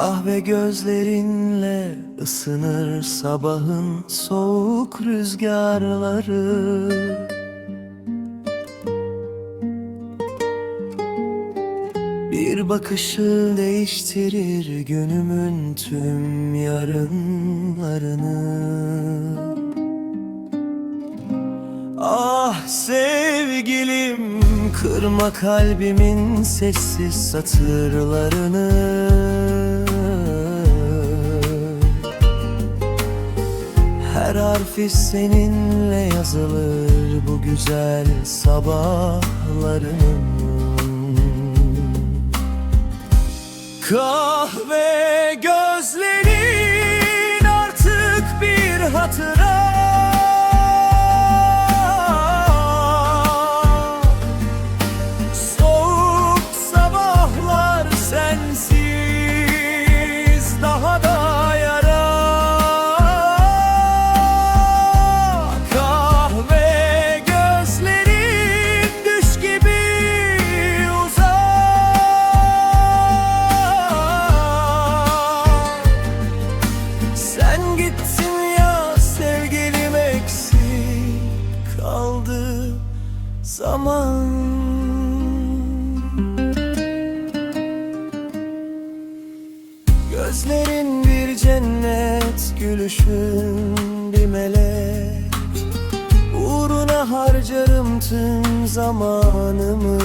Kahve gözlerinle ısınır sabahın soğuk rüzgarları. Bir bakışı değiştirir günümün tüm yarınlarını. Ah sevgilim kırma kalbimin sessiz satırlarını harfi seninle yazılır bu güzel sabahlarının Kahve gözlerin artık bir hatıra Sen gittin ya sevgilim eksik kaldı zaman. Gözlerin bir cennet, gülüşün bir melek. Uğruna harcarım tüm zamanımı.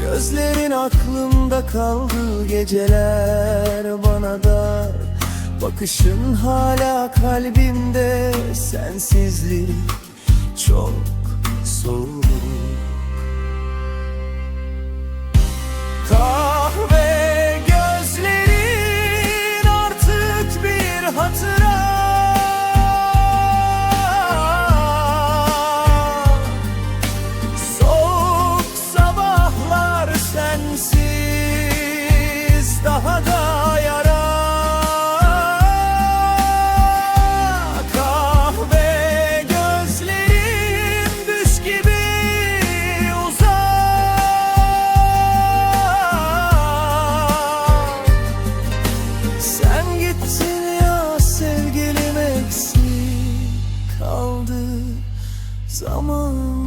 Gözlerin Aklımda kaldı geceler bana da. Bakışın hala kalbimde Sensizlik çok soğuk. Kahve gözlerin artık bir hatır. Come on.